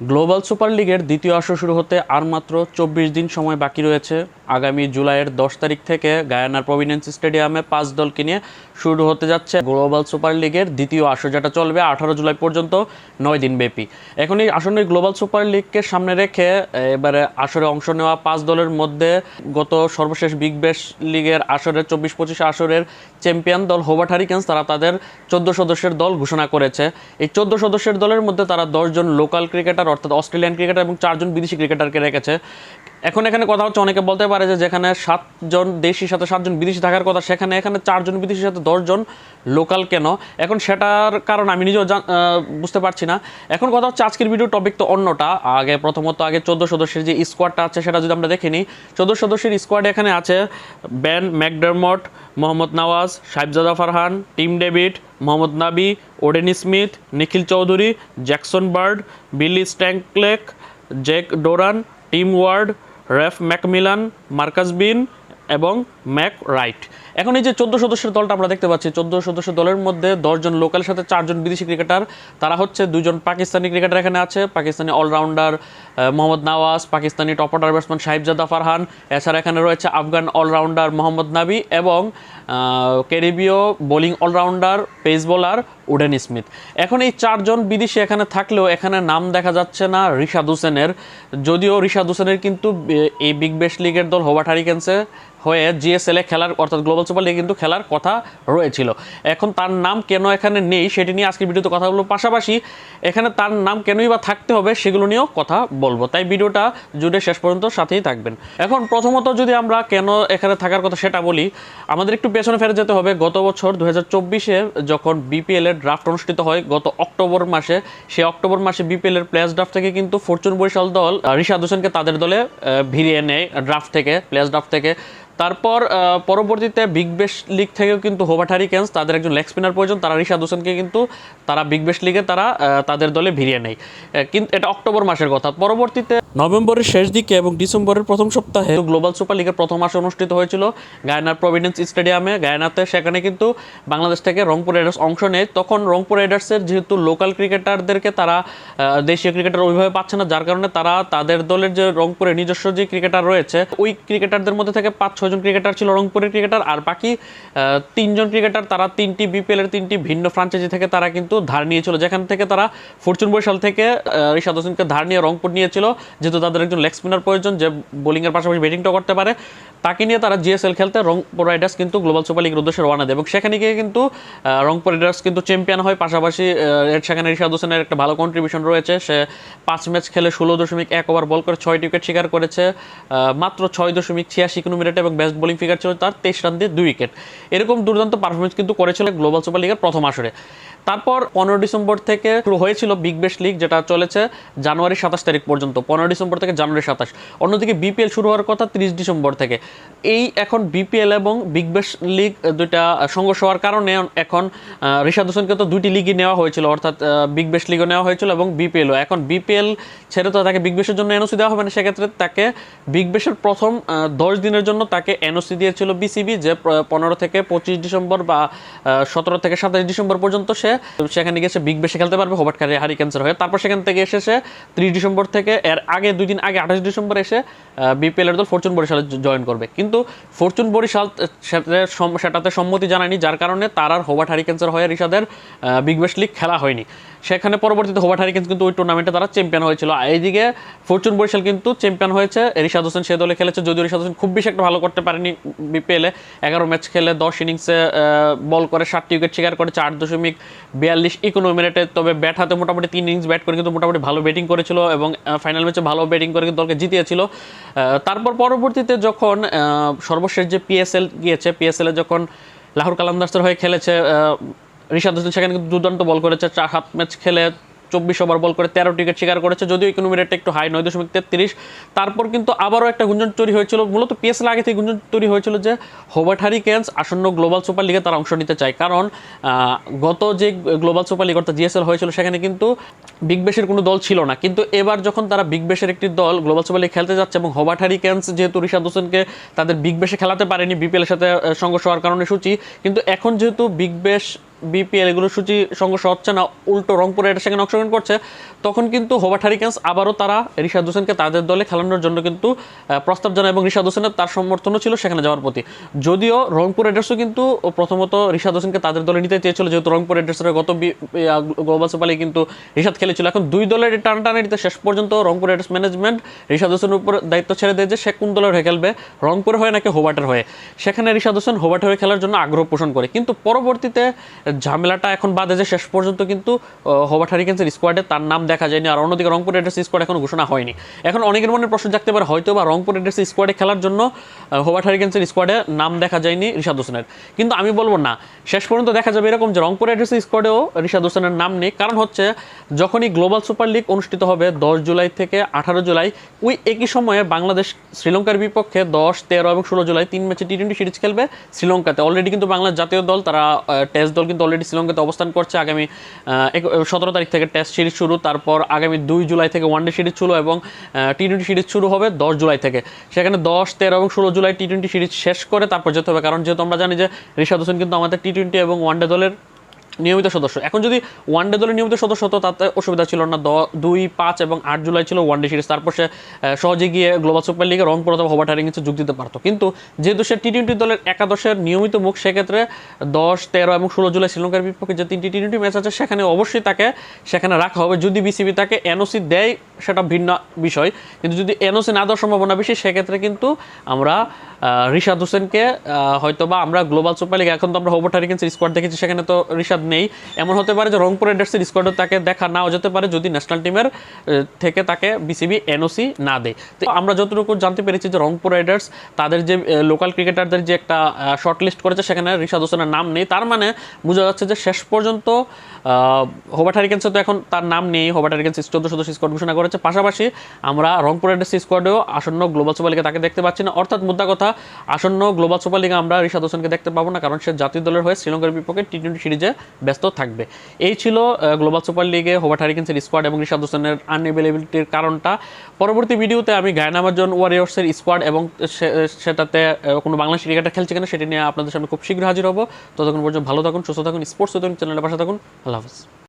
Global super লিগের দ্বিতীয় আসর শুরু হতে আর মাত্র চব্বিশ দিন সময় বাকি রয়েছে। আগামী জুলাইয়ের দশ তারিখ থেকে গায়ানার প্রভিডেন্স স্টেডিয়ামে পাঁচ দলকে নিয়ে শুরু হতে যাচ্ছে গ্লোবাল সুপার লিগের দ্বিতীয় আসর, যেটা চলবে আঠারো জুলাই পর্যন্ত, নয় দিন ব্যাপী। এখন এই আসন্ন এই গ্লোবাল সুপার লিগকে সামনে রেখে এবারে আসরে অংশ নেওয়া পাঁচ দলের মধ্যে গত সর্বশেষ বিগ ব্যাশ লিগের আসরের চব্বিশ পঁচিশ আসরের চ্যাম্পিয়ন দল হোবার্ট হারিকেন্স, তারা তাদের চোদ্দ সদস্যের দল ঘোষণা করেছে। এই চোদ্দ সদস্যের দলের মধ্যে তারা দশজন লোকাল ক্রিকেটার অর্থাৎ অস্ট্রেলিয়ান ক্রিকেটার এবং চারজন বিদেশি ক্রিকেটারকে রেখেছে। এখন এখানে কথা হচ্ছে, অনেকে বলতে পারে যে যেখানে সাতজন দেশির সাথে সাতজন বিদেশি থাকার কথা, সেখানে এখানে চারজন বিদেশির সাথে দশজন লোকাল কেন? এখন সেটার কারণ আমি নিজেও বুঝতে পারছি না। এখন কথা হচ্ছে, আজকের ভিডিও টপিক তো অন্যটা। আগে প্রথমত, আগে চোদ্দ সদস্যের যে স্কোয়াডটা আছে, সেটা যদি আমরা দেখে নিই। চোদ্দ সদস্যের স্কোয়াড এখানে আছে Ben McDermott Mohammad Nawaz, Sahibzada Farhan Tim David Mohammad Nabi Odean Smith Nikhil Chaudhary Jackson Bird Billy Stanlake Jake Doran Tim Ward Raf MacMillan Marcus Bean এবং ম্যাক রাইট। এখন এই যে চোদ্দ সদস্যের দলটা আমরা দেখতে পাচ্ছি, চোদ্দ সদস্য দলের মধ্যে দশজন লোকালের সাথে চারজন বিদেশি ক্রিকেটার। তারা হচ্ছে দুজন পাকিস্তানি ক্রিকেটার এখানে আছে, Pakistani allrounder Mohammad Nawaz, Pakistani top order batsman Sahibzada Farhan, এছাড়া এখানে রয়েছে আফগান অলরাউন্ডার মোহাম্মদ নাবি এবং ক্যারিবীয় bowling allrounder, pace bowler Odean Smith. এখন এই চারজন বিদেশি এখানে থাকলেও এখানে নাম দেখা যাচ্ছে না রিশাদ হোসেনের। যদিও রিশাদ হোসেনের কিন্তু এই বিগ বেশ লিগের দল হোবার্ট হারিকেন্সে হয়ে জিএসএল খেলার, অর্থাৎ গ্লোবাল সুপার কিন্তু খেলার কথা রয়েছিল। এখন তার নাম কেন এখানে নেই সেটি নিয়ে আজকের ভিডিওতে কথা বলব। পাশাপাশি এখানে তার নাম কেনই বা থাকতে হবে সেগুলো নিয়েও কথা বলব। তাই ভিডিওটা জুড়ে শেষ পর্যন্ত সাথেই থাকবেন। এখন প্রথমত যদি আমরা কেন এখানে থাকার কথা সেটা বলি, আমাদের একটু পেছনে ফেরে যেতে হবে। গত বছর দু হাজার যখন বিপিএল এর ড্রাফট অনুষ্ঠিত হয়, গত অক্টোবর মাসে সেই অক্টোবর মাসে বিপিএল এর প্লেয়ার্স ড্রাফট থেকে কিন্তু ফরচুন বরিশাল দল রিশাদ হোসেনকে তাদের দলে ভিড়িয়ে নেয় ড্রাফট থেকে প্লেয়ার্স ড্রাফট থেকে। তারপর পরবর্তীতে বিগ বেশ লিগ থেকেও কিন্তু হোবার্ট হারিকেন্স তাদের একজন লেগ স্পিনার প্রয়োজন তারা রিশাদ হোসেনকে কিন্তু তারা বিগ বেশ লিগে তারা তাদের দলে ভিড়িয়ে নেয়। কিন্তু এটা অক্টোবর মাসের কথা। পরবর্তীতে নভেম্বরের শেষ দিকে এবং ডিসেম্বরের প্রথম সপ্তাহে গ্লোবাল সুপার লিগের প্রথম মাসে অনুষ্ঠিত হয়েছিল গায়নার প্রভিডেন্স স্টেডিয়ামে গায়নাতে সেখানে কিন্তু বাংলাদেশ থেকে রংপুর রাইডার্স অংশ নেয়। তখন রংপুর রাইডার্সের যেহেতু লোকাল ক্রিকেটারদেরকে তারা দেশীয় ক্রিকেটার ওইভাবে পাচ্ছে না, যার কারণে তারা তাদের দলের যে রংপুরের নিজস্ব যে ক্রিকেটার রয়েছে, ওই ক্রিকেটারদের মধ্যে থেকে পাঁচ ছয়জন ক্রিকেটার ছিল রংপুরের ক্রিকেটার আর বাকি তিনজন ক্রিকেটার, তারা তিনটি বিপিএলের তিনটি ভিন্ন ফ্রাঞ্চাইজি থেকে তারা কিন্তু ধার নিয়েছিল। যেখান থেকে তারা ফরচুন বৈশাল থেকে ঋষাদ হোসেনকে ধার নিয়ে রংপুর নিয়েছিল। যেহেতু তাদের একজন লেগ স্পিনার প্রয়োজন, যে বোলিংয়ের পাশাপাশি ব্যাটিংটাও করতে পারে। তাকে নিয়ে তারা জিএসএল খেলতে রংপুর রাইডার্স কিন্তু গ্লোবাল সুপার লিগের উদ্দেশ্যে রওনা দেয় এবং সেখানে গিয়ে কিন্তু রংপুর রাইডার্স কিন্তু চ্যাম্পিয়ন হয়। পাশাপাশি সেখানে রিশাদ হোসেনের একটা ভালো কন্ট্রিবিউশন রয়েছে। সে পাঁচ ম্যাচ খেলে ষোলো দশমিক এক ওভার বল করে ছয় উইকেট শিকার করেছে। মাত্র ছয় দশমিক ছিয়াশি কোনো মিনিটে এবং বেস্ট বোলিং ফিগার ছিল তার তেইশ রান দিয়ে দুই উইকেট এরকম দুর্দান্ত পারফরমেন্স কিন্তু করেছিল গ্লোবাল সুপার লিগের প্রথম আসরে। তারপর পনেরো ডিসেম্বর থেকে শুরু হয়েছিল বিগ বেশ লিগ যেটা চলেছে জানুয়ারি সাতাশ তারিখ পর্যন্ত। পনেরো ডিসেম্বর থেকে জানুয়ারি সাতাশ। অন্যদিকে বিপিএল শুরু হওয়ার কথা তিরিশ ডিসেম্বর থেকে। এই এখন বিপিএল এবং বিগ বেশ লিগ দুইটা সংঘর্ষ হওয়ার কারণে এখন রিশাদ হোসেনকে তো দুইটি লিগই নেওয়া হয়েছিল, অর্থাৎ বিগ বেশ লিগও নেওয়া হয়েছিল এবং বিপিএলও এখন বিপিএল ছেড়ে তো তাকে বিগ বেশের জন্য এনওসি দেওয়া হবে না, সেক্ষেত্রে তাকে বিগ বেশের প্রথম দশ দিনের জন্য তাকে এনওসি দিয়েছিল বিসিবি যে পনেরো থেকে পঁচিশ ডিসেম্বর বা সতেরো থেকে সাতাশ ডিসেম্বর পর্যন্ত সে সেখানে গিয়ে বিগ বেশে খেলতে পারবে হোবার্ট খারি হারি ক্যান্সার হয়ে। তারপর সেখান থেকে এসে সে ত্রিশ ডিসেম্বর থেকে, এর আগে, দুই দিন আগে, আঠাশ ডিসেম্বর এসে বিপিএলের দল ফরচুন বরিশালে জয়েন করবে। কিন্তু ফরচুন বরিশাল সেটাতে সম্মতি জানায়নি, যার কারণে তার আর হোবার্ট হারি ক্যান্সার হয়ে রিশাদের বিগ বেশ লিগ খেলা হয়নি। সেখানে পরবর্তীতে হোবার্ট হারিকেন্স কিন্তু ওই টুর্নামেন্টে তারা চ্যাম্পিয়ন হয়েছিল। এইদিকে ফরচুন বরিশাল কিন্তু চ্যাম্পিয়ন হয়েছে। রিশাদ হোসেন সে দলে খেলেছে, যদিও রিশাদ হোসেন খুব বেশি একটা ভালো করতে পারেনি বিপিএলে। এগারো ম্যাচ খেলে দশ ইনিংসে বল করে ষাটটি উইকেট শিকার করে, চার দশমিক বিয়াল্লিশ ইকোনমি মিনিটে তবে ব্যাট হাতে মোটামুটি তিন ইনিংস ব্যাট করে কিন্তু মোটামুটি ভালো ব্যাটিং করেছিল এবং ফাইনাল ম্যাচে ভালো ব্যাটিং করে কিন্তু দলকে জিতিয়েছিল। তারপর পরবর্তীতে যখন সর্বশেষ যে পিএসএল গিয়েছে পিএসএল যখন লাহোর কালান্দার্সের হয়ে খেলেছে রিশাদ হোসেন সেখানে কিন্তু দুর্দান্ত বল করেছে, চার হাত ম্যাচ খেলে চব্বিশ ওভার বল করে তেরো উইকেট শিকার করেছে, যদিও ইকোনমি রেটটা একটু হাই নয় দশমিক তেত্রিশ। তারপর কিন্তু আবারও একটা গুঞ্জন তৈরি হয়েছিল, মূলত পিএসএল আগে থেকে গুঞ্জন তৈরি হয়েছিল যে হোবার্ট হারিকেন্স আসন্ন গ্লোবাল সুপার লিগে তারা অংশ নিতে চায়। কারণ গত যে গ্লোবাল সুপার লিগ অর্থাৎ জিএসএল হয়েছিল, সেখানে কিন্তু বিগ বেশের কোনো দল ছিল না। কিন্তু এবার যখন তারা বিগ বেশের একটি দল গ্লোবাল সুপার লিগ খেলতে যাচ্ছে এবং হোবার্ট হারিকেন্স যেহেতু রিশাদ হোসেনকে তাদের বিগ বেশে খেলাতে পারেনি বিপিএলের সাথে সংঘর্ষ হওয়ার কারণে সূচি, কিন্তু এখন যেহেতু বিগ বেশ বিপিএল এগুলো সূচি সংঘর্ষ হচ্ছে না, উল্টো রংপুর রাইডার্স সেখানে অংশগ্রহণ করছে। তখন কিন্তু হোবাট হারিকেন্স আবারও তারা রিশাদ হোসেনকে তাদের দলে খেলানোর জন্য কিন্তু প্রস্তাব জানায় এবং রিশাদ হোসেনের তার সমর্থনও ছিল সেখানে যাওয়ার প্রতি। যদিও রংপুর রাইডার্সও কিন্তু প্রথমত রিশাদ হোসেনকে তাদের দলে নিতে চেয়েছিল, যেহেতু রংপুর রাইডার্সের গত গ্লোবাল সুপার কিন্তু রিশাদ খেলেছিল। এখন দুই দলের এই টানাটানিতে শেষ পর্যন্ত রংপুর রাইডার্স ম্যানেজমেন্ট রিশাদ হোসেনের উপর দায়িত্ব ছেড়ে দেয় যে সে কোন দলের হয়ে খেলবে, রংপুর হয়ে নাকি হোবাটের হয়ে। সেখানে রিশাদ হোসেন হোবাট হয়ে খেলার জন্য আগ্রহ পোষণ করে। কিন্তু পরবর্তীতে ঝামেলাটা এখন বাদে যে শেষ পর্যন্ত কিন্তু হোবাট হারিকেন্সের স্কোয়াডে তার নাম দেখা যায়নি আর অন্যদিকে রংপুর রাইডার্স স্কোয়াড এখন ঘোষণা হয়নি। এখন অনেকের মনে প্রশ্ন জাগতে পারে হয়তো বা রংপুর রাইডার্স স্কোয়াডে খেলার জন্য হোবাট হারিকেন্সের স্কোয়াডে নাম দেখা যায়নি রিশাদ হোসেনের। কিন্তু আমি বলব না, শেষ পর্যন্ত দেখা যাবে এরকম যে রংপুর রাইডার্সের স্কোয়াডেও রিশাদ হোসেনের নাম নেই। কারণ হচ্ছে, যখনই গ্লোবাল সুপার লিগ অনুষ্ঠিত হবে দশ জুলাই থেকে আঠারো জুলাই, ওই একই সময়ে বাংলাদেশ শ্রীলঙ্কার বিপক্ষে দশ, তেরো এবং ষোলো জুলাই তিন ম্যাচে টি টোয়েন্টি সিরিজ খেলবে শ্রীলঙ্কাতে। অলরেডি কিন্তু বাংলার জাতীয় দল, তারা টেস্ট দল কিন্তু অলরেডি শ্রীলঙ্কাতে অবস্থান করছে। আগামী সতেরো তারিখ থেকে টেস্ট সিরিজ শুরু, তারপর আগামী দুই জুলাই থেকে ওয়ানডে সিরিজ শুরু এবং টি টোয়েন্টি সিরিজ শুরু হবে দশ জুলাই থেকে। সেখানে দশ, তেরো এবং ষোলো জুলাই টি টোয়েন্টি সিরিজ শেষ করে তারপর যেতে হবে। কারণ যেহেতু আমরা জানি যে ঋষাদ হোসেন কিন্তু আমাদের টি টোয়েন্টি এবং ওয়ানডে দলের নিয়মিত সদস্য। এখন যদি ওয়ানডে দলের নিয়মিত সদস্য হতো, তাতে অসুবিধা ছিল না। দুই, পাঁচ এবং আট জুলাই ছিল ওয়ানডে সিরিজ তারপর সে সহজে গিয়ে গ্লোবাল সুপার লিগে রংপুর অথবা হোবাট হারিংসে যোগ দিতে পারতো। কিন্তু যেহেতু সে টি টোয়েন্টি দলের একাদশের নিয়মিত মুখ, সেক্ষেত্রে দশ, তেরো এবং ষোলো জুলাই শ্রীলঙ্কার বিপক্ষে যে তিনটি টি টোয়েন্টি ম্যাচ আছে, সেখানে অবশ্যই তাকে, সেখানে রাখা হবে। যদি বিসিবি তাকে এনওসি দেয়, সেটা ভিন্ন বিষয়। কিন্তু যদি এনওসি না দেওয়ার সম্ভাবনা বেশি, সেক্ষেত্রে কিন্তু আমরা রিশাদ হোসেনকে হয়তো বা আমরা গ্লোবাল সুপার লিগ এখন তো আমরা হোবট হারিকেন্সের স্কোয়াড দেখেছি, সেখানে তো রিশাদ নেই। এমন হতে পারে যে রংপুর রাইডার্সের স্কোয়াডও তাকে দেখা নাও যেতে পারে যদি ন্যাশনাল টিমের থেকে তাকে বিসিবি এনওসি না দেয়। তো আমরা যতটুকু জানতে পেরেছি যে রংপুর রাইডার্স তাদের যে লোকাল ক্রিকেটারদের যে একটা শর্ট লিস্ট করেছে, সেখানে রিশাদ হোসেনের নাম নেই। তার মানে বোঝা যাচ্ছে যে শেষ পর্যন্ত হোবাট হারিকেন্সে তো এখন তার নাম নেই। হোবাট হারিকেন্স চোদ্দ সদস্য স্কোয়াড ঘোষণা করেছে। পাশাপাশি আমরা রংপুর রাইডার্স স্কোয়াডেও আসন্ন গ্লোবাল সুপার লিগে তাকে দেখতে পাচ্ছি না। অর্থাৎ মুদ্রা কথা, আসন্ন গ্লোবাল সুপার লিগে আমরা রিশাদ হোসেনকে দেখতে পাবো না, কারণ সে জাতীয় দলের হয়ে শ্রীলঙ্কার বিপক্ষে টি টোয়েন্টি সিরিজে ব্যস্ত থাকবে। এই ছিল গ্লোবাল সুপার লিগে হোভার হারিকেন্সের স্কোয়াড এবং ঋষাদ হোসেনের আনএভেলেবিলিটির কারণটা। পরবর্তী ভিডিওতে আমি গায়নামাজন ওয়ারিয়র্সের স্কোয়াড এবং সেটাতে কোনো বাংলাদেশ ক্রিকেটার খেলছে কিনা সেটি নিয়ে আপনাদের সামনে খুব শীঘ্র হাজির হব। ততক্ষণ পর্যন্ত ভালো থাকুন, সুস্থ থাকুন স্পোর্টস চ্যানেলের পাশে থাকুন। আল্লাহ হাফিজ।